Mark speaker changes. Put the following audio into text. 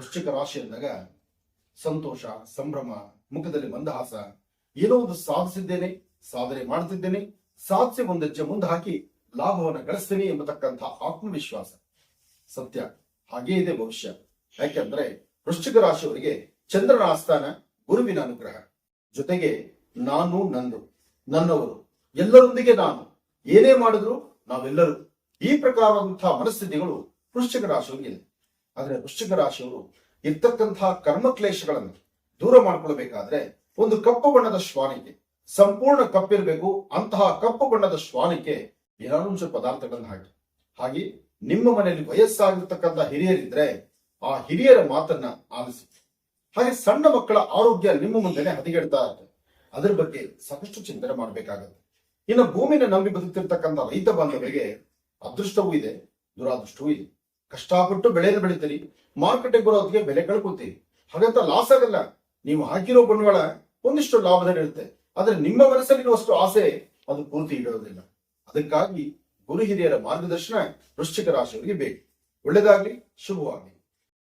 Speaker 1: ವೃಶ್ಚಿಕ ರಾಶಿ ಅಂದಾಗ ಸಂತೋಷ, ಸಂಭ್ರಮ, ಮುಖದಲ್ಲಿ ಮಂದಹಾಸ, ಏನೋ ಒಂದು ಸಾಧಿಸಿದ್ದೇನೆ, ಸಾಧನೆ ಮಾಡುತ್ತಿದ್ದೇನೆ ಸಾಧಿಸಿ ಒಂದು ಹೆಜ್ಜೆ ಮುಂದೆ ಹಾಕಿ ಲಾಭವನ್ನು ಗಳಿಸ್ತೇನೆ ಎಂಬತಕ್ಕಂತಹ ಆತ್ಮವಿಶ್ವಾಸ. ಸತ್ಯ ಹಾಗೇ ಇದೆ ಭವಿಷ್ಯ. ಯಾಕೆಂದ್ರೆ ವೃಶ್ಚಿಕ ರಾಶಿಯವರಿಗೆ ಚಂದ್ರನ ಆಸ್ಥಾನ ಗುರುವಿನ ಅನುಗ್ರಹ. ಜೊತೆಗೆ ನಾನು ನಂದು, ನನ್ನವರು, ಎಲ್ಲರೊಂದಿಗೆ ನಾನು. ಏನೇ ಮಾಡಿದ್ರು ನಾವೆಲ್ಲರೂ ಈ ಪ್ರಕಾರವಾದಂತಹ ಮನಸ್ಥಿತಿಗಳು ವೃಶ್ಚಿಕ ರಾಶಿಯವರಿಗೆ ಆದ್ರೆ ವೃಶ್ಚಿಕ ರಾಶಿಯವರು ಇರ್ತಕ್ಕಂತಹ ಕರ್ಮಕ್ಲೇಶಗಳನ್ನು ದೂರ ಮಾಡಿಕೊಳ್ಳಬೇಕಾದ್ರೆ ಒಂದು ಕಪ್ಪು ಬಣ್ಣದ ಶ್ವಾನಿಕೆ, ಸಂಪೂರ್ಣ ಕಪ್ಪಿರಬೇಕು. ಅಂತಹ ಕಪ್ಪು ಬಣ್ಣದ ಶ್ವಾನಿಕೆ ಏನಾದ್ರು ಪದಾರ್ಥಗಳನ್ನು ಹಾಕಿ. ಹಾಗೆ ನಿಮ್ಮ ಮನೆಯಲ್ಲಿ ವಯಸ್ಸಾಗಿರ್ತಕ್ಕಂಥ ಹಿರಿಯರಿದ್ರೆ ಆ ಹಿರಿಯರ ಮಾತನ್ನ ಆಲಿಸಿ. ಹಾಗೆ ಸಣ್ಣ ಮಕ್ಕಳ ಆರೋಗ್ಯ ನಿಮ್ಮ ಮುಂದೆನೆ ಹದಿಗೆಡ್ತಾ ಇರುತ್ತೆ. ಅದರ ಬಗ್ಗೆ ಸಾಕಷ್ಟು ಚಿಂತನೆ ಮಾಡಬೇಕಾಗುತ್ತೆ. ಇನ್ನು ಭೂಮಿನ ನಂಬಿ ಬದುಕ್ತಿರ್ತಕ್ಕಂಥ ರೈತ ಬಾಂಧವರಿಗೆ ಅದೃಷ್ಟವೂ ಇದೆ, ದುರಾದೃಷ್ಟವೂ ಇದೆ. ಕಷ್ಟಪಟ್ಟು ಬೆಳೆಯನ್ನು ಬೆಳಿತೀರಿ ಮಾರುಕಟ್ಟೆಗೆ ಬರೋದಕ್ಕೆ ಬೆಲೆ ಕಳ್ಕೊತೀರಿ. ಹಾಗಂತ ಲಾಸ್ ಆಗಲ್ಲ. ನೀವು ಹಾಕಿರೋ ಬಂಡವಾಳ ಒಂದಿಷ್ಟು ಲಾಭದಲ್ಲಿ ಇರುತ್ತೆ. ಆದ್ರೆ ನಿಮ್ಮ ಮನಸ್ಸಲ್ಲಿರುವಷ್ಟು ಆಸೆ ಅದು ಪೂರ್ತಿ ಇಡೋದಿಲ್ಲ ಅದಕ್ಕಾಗಿ ಗುರು ಹಿರಿಯರ ಮಾರ್ಗದರ್ಶನ ವೃಶ್ಚಿಕ ರಾಶಿಯವರಿಗೆ ಬೇಕು. ಒಳ್ಳೆದಾಗ್ಲಿ ಶುಭವಾಗಲಿ.